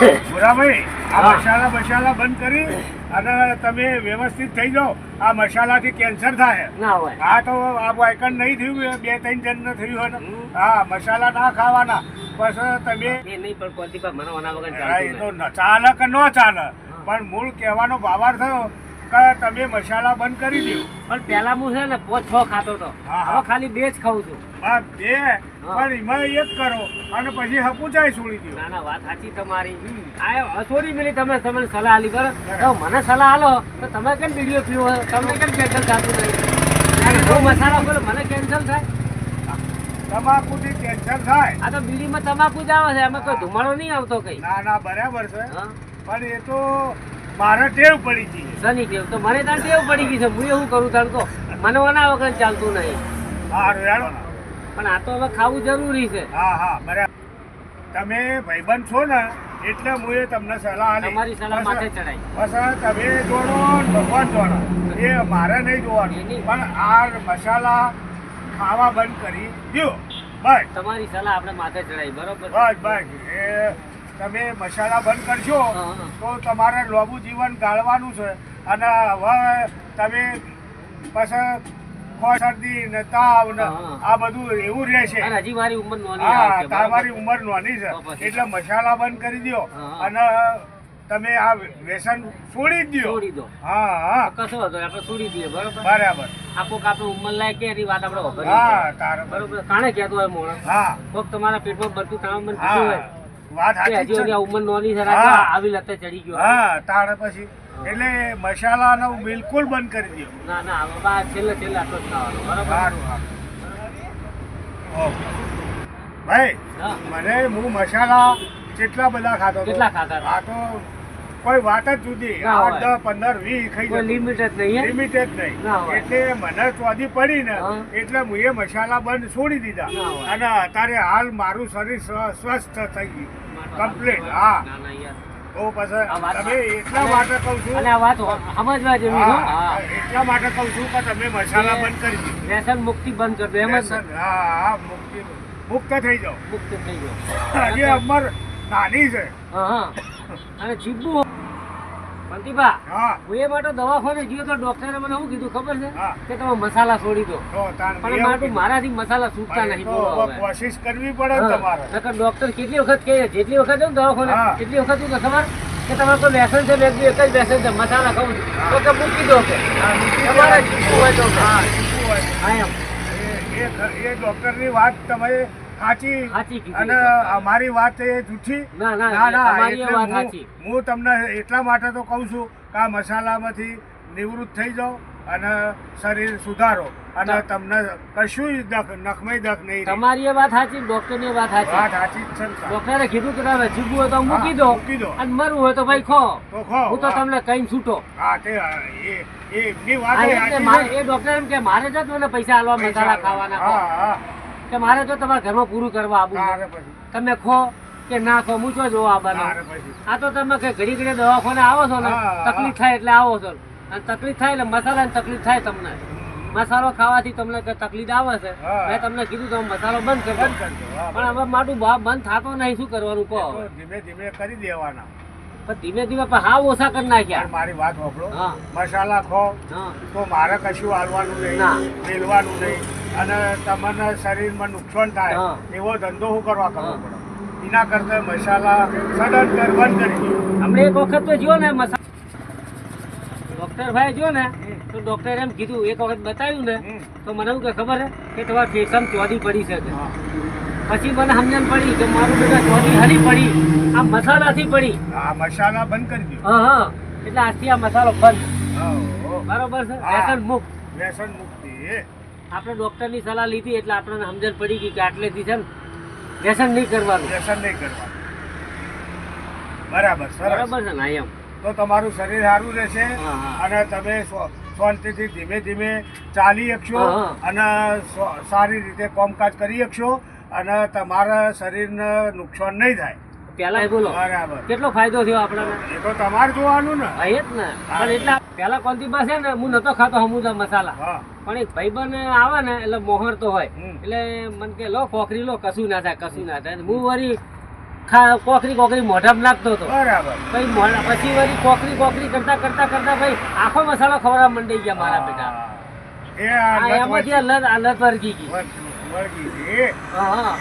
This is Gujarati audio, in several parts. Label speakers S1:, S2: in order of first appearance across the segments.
S1: ભૂરાભાઈ આ મસાલા મસાલા બંધ કરી અને તમે વ્યવસ્થિત થઈ જાઓ. આ મસાલાથી કેન્સર થાય. આ તો આ વાયકન નહીં થયું બે ત્રણ જણને થયું હોય હા મસાલા ના ખાવાના. બસ તમે
S2: એ નહીં પણ કોલતીપા મને વગર
S1: હા, તો ચાલે કે ન ચાલે. પણ મૂળ કહેવાનો ભાવાર થયો કે તમે મસાલા બંધ કરી દો
S2: પણ પેલા હું છે ને પોચ છ ખાતો હતો.
S1: હા, હા.
S2: હવે ખાલી બે જ ખાઉં છું.
S1: બે? પણ એમાં એક કરો અને પછી હપુચાઈ છોડી દો
S2: ના ના વાત સાચી તમારી. આ હથોડી મિલી તમે તમને સલાહ આલી બરાબર? તો મને સલાહ આલો તો તમે કેમ વીડિયો પીવો તમે કેમ કેન્સલ થતું નહીં બહુ મસાલા બોલો મને કેન્સલ થાય?
S1: તમાકુથી કેન્સર થાય.
S2: આ તો બીડીમાં તમાકુ જ આવે છે એમાં કોઈ ધુમાડો નહીં આવતો કઈ.
S1: ના ના બરાબર છે. પણ એ તો મારે ટેવ પડી ગઈ.
S2: શનિ ટેવ. તો મને તાર ટેવ પડી ગઈ છે. હું એવું કરું તાર તો મને ઓના વગર ચાલતું નહીં.
S1: સારું હેડો
S2: પણ આ તો હવે ખાવું જરૂરી છે.
S1: હા હા બરાબર. તમે ભાઈબંધ છો ને એટલે હું એ તમને સલાહ આપી.
S2: તમારી સલાહ માથે ચડાઈ.
S1: બસ તમે જોડો ભગવાન જોડો. એ મારે નહીં જોવાનું. પણ આ મસાલા ખાવા બંધ કરી દો બસ
S2: તમારી સલાહ આપણે માથે ચડાઈ બરોબર?
S1: બસ બસ એ તમે મસાલા બંધ કરશો. તો તમારે લોબું જીવન ગાળવાનું છે. અને હવે તમે પછી શરદી ને તાવ ને. આ બધું એવું રહેશે.
S2: અને હજી મારી ઉંમર નોની
S1: હા? તમારી ઉંમર નોની છે. એટલે મસાલા બંધ કરી દો અને તમે આ વ્યસન છોડી દો
S2: છોડી દો.
S1: હા હા.
S2: કશો હતો આપણે છોડી દઈએ બરોબર?
S1: બરાબર.
S2: આ કોક આપણે ઉંમર લાયક કે એની વાત આપણે
S1: હા તારે
S2: બરોબર? કાણે કહેતો હોય મોણસ.
S1: હા.
S2: કોક તમારા પેટમાં બધું કામ બંધ થયું હોય.
S1: વાત સાચી છે
S2: ઉંમર નોની છે. આવી લતે ચડી ગયો.
S1: હા તારે પછી. એટલે મસાલાનો બિલકુલ બંધ કરી દો
S2: ના ના બાબા છેલ્લે છેલ્લે આટલો જ ખાવાનો. બરોબર?
S1: સારું સારું. ભાઈ મને હું મસાલા કેટલા બધા ખાતો
S2: કેટલા ખાતા?
S1: આ તો કોઈ વાત જ જુદી. આઠ દસ પંદર વીસ ખાઈ
S2: લિમિટ જ નહીં?
S1: લિમિટ જ નહીં. એટલે મને ચોધી પડી ને એટલે હું એ મસાલા બંધ છોડી દીધા. અને અત્યારે હાલ મારું શરીર સ્વસ્થ થઈ ગયું. કમ્પ્લીટ હા. તમે એટલા માટે કહું છું.
S2: અને વાત સમજવા જેવી છે
S1: હા,
S2: હા.
S1: એટલા માટે કહું છું કે તમે મસાલા બંધ કરી દીધું
S2: વ્યસન મુક્તિ બંધ કરી દો એમ
S1: હા હા મુક્તિ મુક્ત થઈ જાઓ.
S2: મુક્ત થઈ ગયો
S1: હજી અમર નાની છે.
S2: હા હા. અને જીબુ બંટીબા
S1: હા.
S2: એ માટે દવાખાને ગયો તો ડોક્ટરે મને શું કીધું ખબર છે. કે તમે મસાલા છોડી દો.
S1: તો
S2: પણ
S1: મારું
S2: મારાથી મસાલા છૂટતા નહીં
S1: તો. કોશિશ કરવી પડે તમારે.
S2: નકર ડોક્ટર કેટલી વખત કહે જેટલી વખત ને દવાખાને. એટલી વખત શું ખબર કે તમારે કોઈ વ્યસન છે? મેં એક જ વ્યસન છે મસાલા ખાવું તો કે મૂકી દો કે. તમારે શીખવું હોય તો
S1: હા,
S2: એમ.
S1: એ ડોક્ટરની વાત તમે સાચી
S2: સાચી
S1: અને મારી વાત એ જૂઠી?
S2: ના, ના,
S1: એટલે હું- તમને એટલા માટે તો કહું છું કે આ મસાલામાંથી નિવૃત્ત થઈ જાઓ અને શરીર સુધારો અને તમને કશું દખ નખમય દખ નહીં
S2: તમારી એ વાત સાચી ડોક્ટરની વાત
S1: વાત
S2: સાચી
S1: સાચી છે
S2: ડોક્ટરે કીધું કે તમે જીવવું હોય તો મૂકી દો
S1: મૂકી દો.
S2: અને મરવું હોય તો ભાઈ ખો.
S1: તો ખો
S2: હું તો તમને કઈ છૂટો.
S1: હા તે એ એ એમની વાત એ
S2: ડોક્ટર એમ કે મારે જ મને પૈસા આલવા મસાલા ખાવાના.
S1: હા હા.
S2: કે મારે તો તમારા ઘરમાં પૂરું કરવા
S1: તારે
S2: તમે ખો કે ના ખો હું છો જોવા આવવાનો આ તો તમે કે ઘડી ઘડી દવાખાને આવો છો ને. તકલીફ થાય એટલે આવો છો. અને તકલીફ થાય એટલે મસાલાની તકલીફ થાય તમને. મસાલો ખાવાથી તમને તકલીફ આવે છે. મેં તમને કીધું તમે મસાલો બંધ કરો. પણ હવે મારું ભાવ બંધ થતો નહીં શું કરવાનું કહો?
S1: ધીમે ધીમે કરી દેવાના.
S2: પણ ધીમે ધીમે પણ હા ઓછા કરી નાખ્યા.
S1: મારી વાત
S2: વાપરો.
S1: મસાલા ખો
S2: હા.
S1: તો મારે કશું હાલવાનું. નહીં મેળવાનું નહીં. અને તમને શરીરમાં નુકસાન થાય
S2: હા.
S1: એવો ધંધો શું કરવા કરવો
S2: હા.
S1: પડે એના કરતા મસાલા સડન કર બંધ કરી
S2: હમણે એક વખત તો જો ને મસાલા ડોક્ટર ભાઈ જો ને તો ડોક્ટરે એમ કીધું એક વખત બતાવ્યું ને તો મને એવું કે ખબર છે કે તમારે ફેસમ ચોધી પડી છે
S1: હા.
S2: પછી મને સમજણ પડી કે મારું બેટા ચોધી હરી પડી આ મસાલાથી પડી
S1: આ મસાલા બંધ કરી દીધું
S2: હા હા એટલે આજથી આ મસાલો બંધ
S1: હો.
S2: બરોબર છે
S1: હા.
S2: વ્યસન મુક્ત
S1: વ્યસન મુક્તિ.
S2: આપણે ડોક્ટરની સલાહ લીધી એટલે આપણને સમજણ પડી ગઈ કે આટલેથી છે ને વ્યસન નહીં કરવાનું.
S1: વ્યસન નહીં કરવાનું. બરાબર
S2: છે ને એમ
S1: તો તમારું શરીર સારું રહેશે. અને તમે શાંતિથી ધીમે ધીમે ચાલી શકશો. અને સારી રીતે કામકાજ કરી શકશો અને તમારા શરીરને નુકસાન નહીં થાય.
S2: પેલા બોલો.
S1: બરાબર.
S2: કેટલો ફાયદો થયો આપણને?
S1: એ તો તમારે જોવાનું ને.
S2: એ જ ને. પણ એટલા પેલા કોલતીબા છે ને હું નતો ખાતો સમુદા મસાલા. પણ એક ભાઈબંધ આવે ને એટલે મોહર તો હોય. એટલે મને કે લો ખોખરી લો કશું ના થાય કશું ના થાય. હું વરી કોકરી કોકરી મોઢામાં નાખતો હતો.
S1: બરાબર.
S2: પછી મોઢા પછી વળી કોકરી કોકરી કરતા કરતા કરતા ભાઈ આખો મસાલો ખવડાવ મંડી ગયા મારા બેટા. એમાંથી અલગ અલગ આ લત વર્ગી ગઈ. હા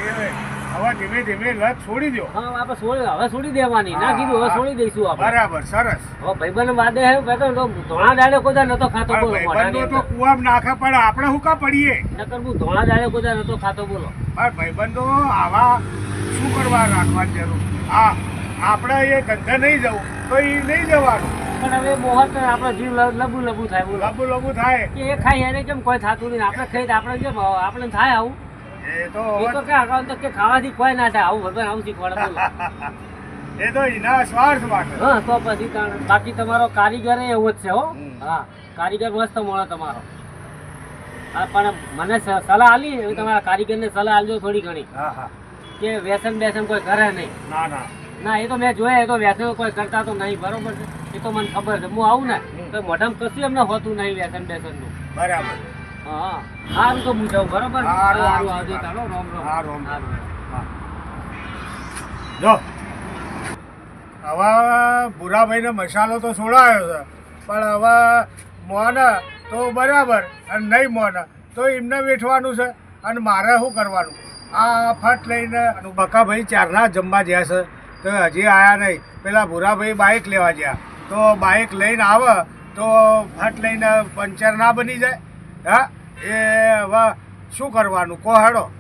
S1: હવે ધીમે ધીમે લત છોડી દો
S2: હા આપણે છોડી હવે છોડી દેવાની. ના કીધું હવે છોડી દઈશું આપણે.
S1: બરાબર સરસ.
S2: હવે ભાઈબંધ વાદે હે તો ધોળા ડાળે નતો ખાતો બોલો
S1: ભાઈબંધો તો. કુવામાં નાખે આપણે હું કા પડીએ?
S2: નકર હું ધોળા ડાળે કોઈ નતો ખાતો બોલો.
S1: પણ ભાઈબંધો આવા શું કરવા રાખવાની જરૂર? આ આપણે એ ધંધા નહીં જવું તો એ નહીં જવાનું.
S2: પણ હવે મોહત આપણો જીવ લબુ લબુ થાય લબુ
S1: લબુ લાંબુ થાય
S2: એ ખાઈ એને કેમ કોઈ થતું નહીં? આપણે ખાઈ આપણે કેમ આપણે થાય આવું?
S1: એ તો
S2: કે અગાઉ તો કે ખાવાથી કોઈ ના થાય આવું ભગવાન આવું શીખવાડે
S1: એ તો એના સ્વાર્થ માટે.
S2: હા તો પછી બાકી તમારો કારીગર એવો જ છે હો. હા કારીગર મસ્ત મળે તમારો. હા પણ મને સલાહ આલી તમારા તમારા કારીગરને સલાહ આલજો થોડી ઘણી.
S1: હા હા.
S2: કે વ્યસન બેસન કોઈ કરે નહીં.
S1: ના ના.
S2: ના એ તો મેં જોયા એ તો વ્યસન કોઈ કરતા તો નહીં બરોબર છે? એ તો મને ખબર છે. હું આવું ને તો મોઢામાં કશું એમને હોતું નહીં વ્યસન બેસનનું.
S1: બરાબર.
S2: હા. સારું તો હું જાઉં બરોબર?
S1: હારું,
S2: સારું આવજો ચાલો રોમ રોમ.
S1: હા, રોમ રોમ. જો. હવે ભૂરાભાઈને મસાલો તો છોડાયો છે પણ હવે મોને તો બરાબર અને નહીં મોને તો એમને વેઠવાનું છે અને મારે શું કરવાનું? આ ફટ લઈને અને બકાભાઈ ચારના જમવા ગયા છે તો હજી આયા નહીં. પેલા ભૂરાભાઈ બાઇક લેવા ગયા. તો બાઇક લઈને આવે તો ફટ લઈને પંચર ના બની જાય. હા એ હવે શું કરવાનું? કહો હેડો.